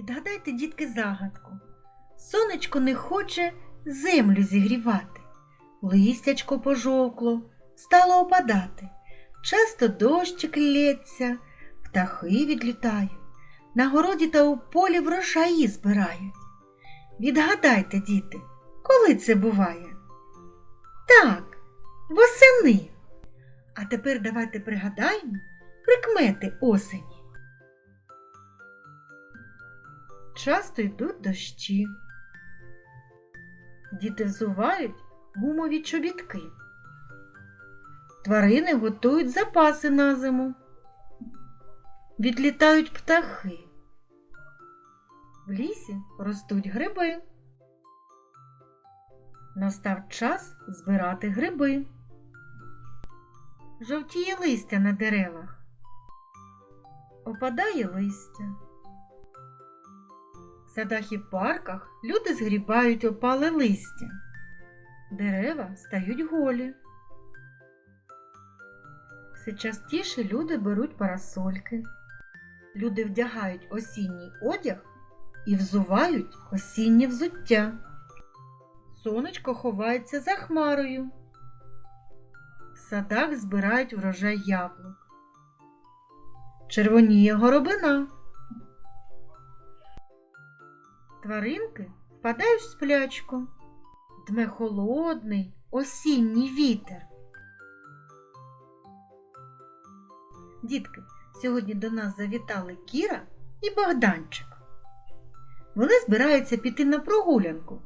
Відгадайте, дітки, загадку. Сонечко не хоче землю зігрівати. Листячко пожовкло, стало опадати. Часто дощик лється, птахи відлітають. На городі та у полі врожаї збирають. Відгадайте, діти, коли це буває? Так, восени. А тепер давайте пригадаємо прикмети осені. Часто йдуть дощі. Діти взувають гумові чобітки. Тварини готують запаси на зиму. Відлітають птахи. В лісі ростуть гриби. Настав час збирати гриби. Жовтіє листя на деревах. Опадає листя. Садах і парках люди згрібають опале листя. Дерева стають голі. Все частіше люди беруть парасольки. Люди вдягають осінній одяг і взувають осіннє взуття. Сонечко ховається за хмарою. В садах збирають врожай яблук. Червоніє горобина. Тваринки впадають в сплячку. Дме холодний осінній вітер. Дітки, сьогодні до нас завітали Кіра і Богданчик. Вони збираються піти на прогулянку,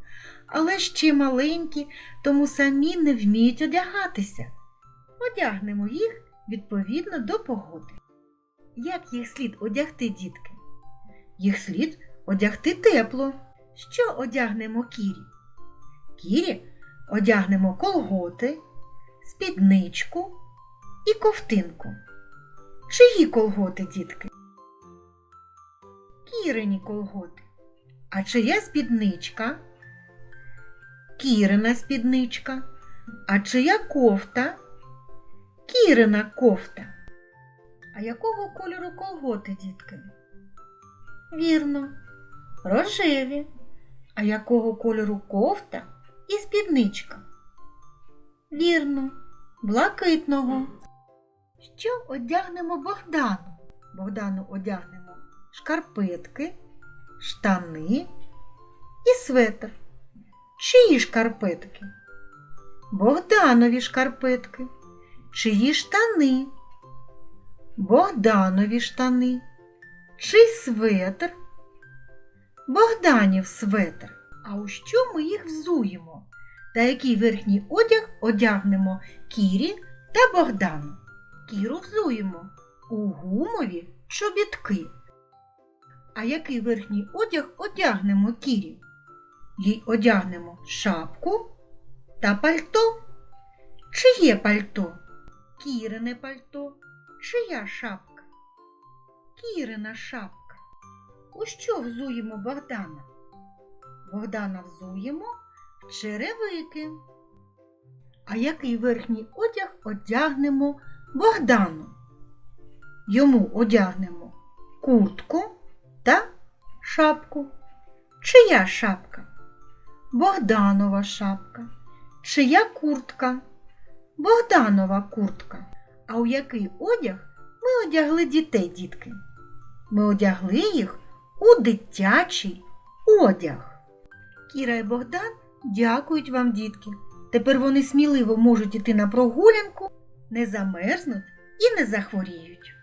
але ще маленькі, тому самі не вміють одягатися. Одягнемо їх відповідно до погоди. Як їх слід одягти, дітки? Їх слід одягти тепло. Що одягнемо Кірі? Кірі одягнемо колготи, спідничку і ковтинку. Чиї колготи, дітки? Кірині колготи. А чия спідничка? Кірина спідничка. А чия кофта? Кірина кофта. А якого кольору колготи, дітки? Вірно, рожеві. А якого кольору кофта і спідничка? Вірно, блакитного. Що одягнемо Богдану? Богдану одягнемо шкарпетки, штани і светр. Чиї шкарпетки? Богданові шкарпетки. Чиї штани? Богданові штани. Чий светр? Богданів светр. А у що ми їх взуємо? Та який верхній одяг одягнемо Кірі та Богдану? Кіру взуємо у гумові чобітки. А який верхній одяг одягнемо Кірі? Їй одягнемо шапку та пальто. Чиє пальто? Кірине пальто. Чия шапка? Кірина шапка. У що взуємо Богдана? Богдана взуємо в черевики. А який верхній одяг одягнемо Богдану? Йому одягнемо куртку та шапку. Чия шапка? Богданова шапка. Чия куртка? Богданова куртка. А у який одяг ми одягли дітей, дітки? Ми одягли їх у дитячий одяг. Кіра і Богдан дякують вам, дітки. Тепер вони сміливо можуть іти на прогулянку, не замерзнуть і не захворіють.